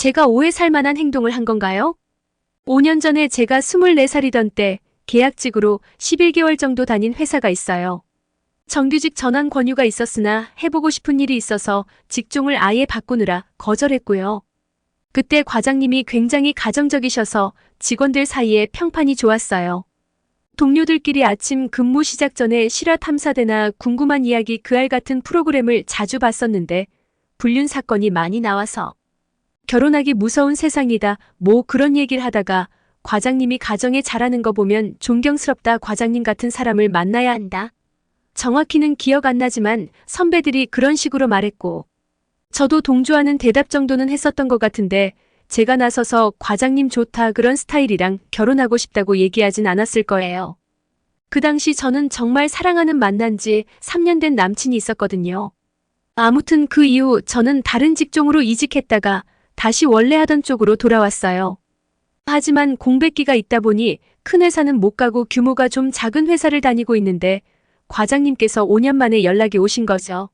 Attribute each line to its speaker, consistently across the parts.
Speaker 1: 제가 오해 살 만한 행동을 한 건가요? 5년 전에 제가 24살이던 때 계약직으로 11개월 정도 다닌 회사가 있어요. 정규직 전환 권유가 있었으나 해보고 싶은 일이 있어서 직종을 아예 바꾸느라 거절했고요. 그때 과장님이 굉장히 가정적이셔서 직원들 사이에 평판이 좋았어요. 동료들끼리 아침 근무 시작 전에 실화 탐사대나 궁금한 이야기 그 알 같은 프로그램을 자주 봤었는데 불륜 사건이 많이 나와서 결혼하기 무서운 세상이다 뭐 그런 얘기를 하다가 과장님이 가정에 잘하는 거 보면 존경스럽다 과장님 같은 사람을 만나야 한다. 정확히는 기억 안 나지만 선배들이 그런 식으로 말했고 저도 동조하는 대답 정도는 했었던 것 같은데 제가 나서서 과장님 좋다 그런 스타일이랑 결혼하고 싶다고 얘기하진 않았을 거예요. 그 당시 저는 정말 사랑하는 만난 지 3년 된 남친이 있었거든요. 아무튼 그 이후 저는 다른 직종으로 이직했다가 다시 원래 하던 쪽으로 돌아왔어요. 하지만 공백기가 있다 보니 큰 회사는 못 가고 규모가 좀 작은 회사를 다니고 있는데 과장님께서 5년 만에 연락이 오신 거죠.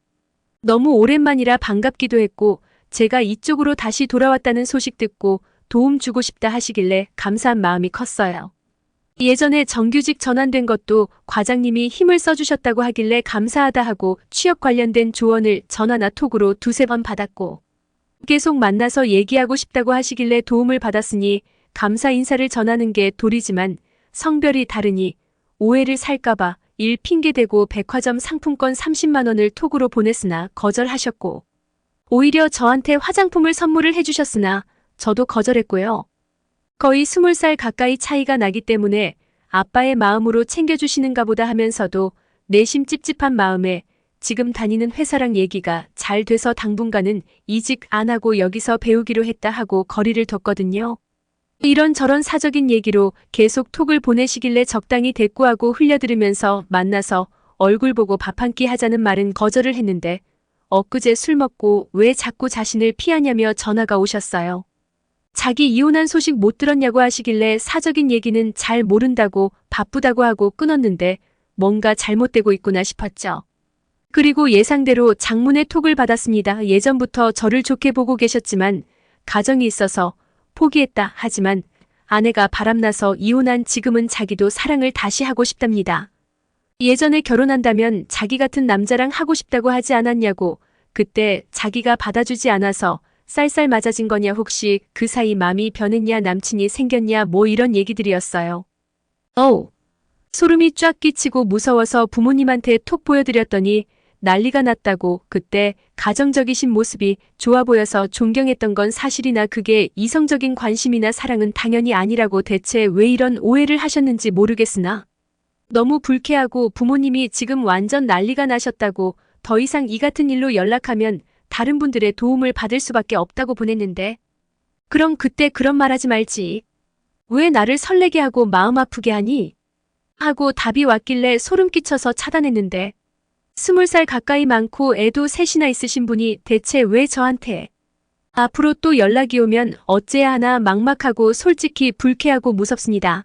Speaker 1: 너무 오랜만이라 반갑기도 했고 제가 이쪽으로 다시 돌아왔다는 소식 듣고 도움 주고 싶다 하시길래 감사한 마음이 컸어요. 예전에 정규직 전환된 것도 과장님이 힘을 써주셨다고 하길래 감사하다 하고 취업 관련된 조언을 전화나 톡으로 두세 번 받았고 계속 만나서 얘기하고 싶다고 하시길래 도움을 받았으니 감사 인사를 전하는 게 도리지만 성별이 다르니 오해를 살까봐 일 핑계대고 백화점 상품권 30만 원을 톡으로 보냈으나 거절하셨고 오히려 저한테 화장품을 선물을 해주셨으나 저도 거절했고요. 거의 20살 가까이 차이가 나기 때문에 아빠의 마음으로 챙겨주시는가 보다 하면서도 내심 찝찝한 마음에 지금 다니는 회사랑 얘기가 잘 돼서 당분간은 이직 안 하고 여기서 배우기로 했다 하고 거리를 뒀거든요. 이런저런 사적인 얘기로 계속 톡을 보내시길래 적당히 대꾸하고 흘려들으면서 만나서 얼굴 보고 밥 한 끼 하자는 말은 거절을 했는데 엊그제 술 먹고 왜 자꾸 자신을 피하냐며 전화가 오셨어요. 자기 이혼한 소식 못 들었냐고 하시길래 사적인 얘기는 잘 모른다고 바쁘다고 하고 끊었는데 뭔가 잘못되고 있구나 싶었죠. 그리고 예상대로 장문의 톡을 받았습니다. 예전부터 저를 좋게 보고 계셨지만 가정이 있어서 포기했다 하지만 아내가 바람나서 이혼한 지금은 자기도 사랑을 다시 하고 싶답니다. 예전에 결혼한다면 자기 같은 남자랑 하고 싶다고 하지 않았냐고 그때 자기가 받아주지 않아서 쌀쌀 맞아진 거냐 혹시 그 사이 마음이 변했냐 남친이 생겼냐 뭐 이런 얘기들이었어요. 어우. 소름이 쫙 끼치고 무서워서 부모님한테 톡 보여드렸더니 난리가 났다고 그때 가정적이신 모습이 좋아 보여서 존경했던 건 사실이나 그게 이성적인 관심이나 사랑은 당연히 아니라고 대체 왜 이런 오해를 하셨는지 모르겠으나 너무 불쾌하고 부모님이 지금 완전 난리가 나셨다고 더 이상 이 같은 일로 연락하면 다른 분들의 도움을 받을 수밖에 없다고 보냈는데 그럼 그때 그런 말 하지 말지. 왜 나를 설레게 하고 마음 아프게 하니? 하고 답이 왔길래 소름 끼쳐서 차단했는데 스물 살 가까이 많고 애도 셋이나 있으신 분이 대체 왜 저한테 앞으로 또 연락이 오면 어째야 하나 막막하고 솔직히 불쾌하고 무섭습니다.